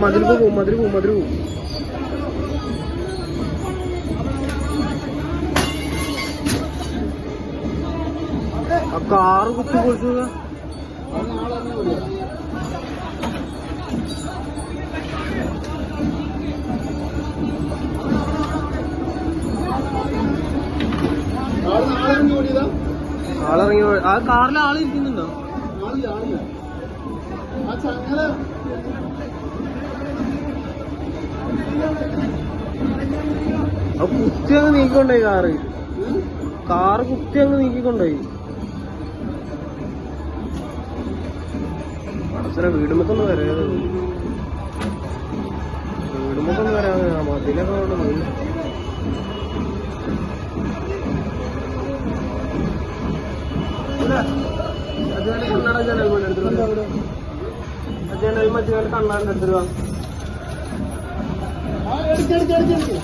മതിൽ പോവും മതിൽ പോവും മതിൽ ആ കാറ് കുത്തി പൊളിച്ചു ആളിറങ്ങി ആ കാറിൽ ആൾ ഇരിക്കുന്നുണ്ടോ? ആ കുത്തി അങ്ങ് നീക്കിക്കൊണ്ടോയി കാറ്. കാറ് കുത്തി അങ്ങ് നീക്കിക്കൊണ്ടോയി. അടച്ചര വീടുമ്പത്തൊന്ന് വരാതെ. വീടുമ്പത്തൊന്ന് വരാതെ മതിലൊക്കെ കൊണ്ട് പോയി. കണ്ണട ജനൽ മതി എടുത്തിട്ട് ജനൽ മതി గడి గడి గడి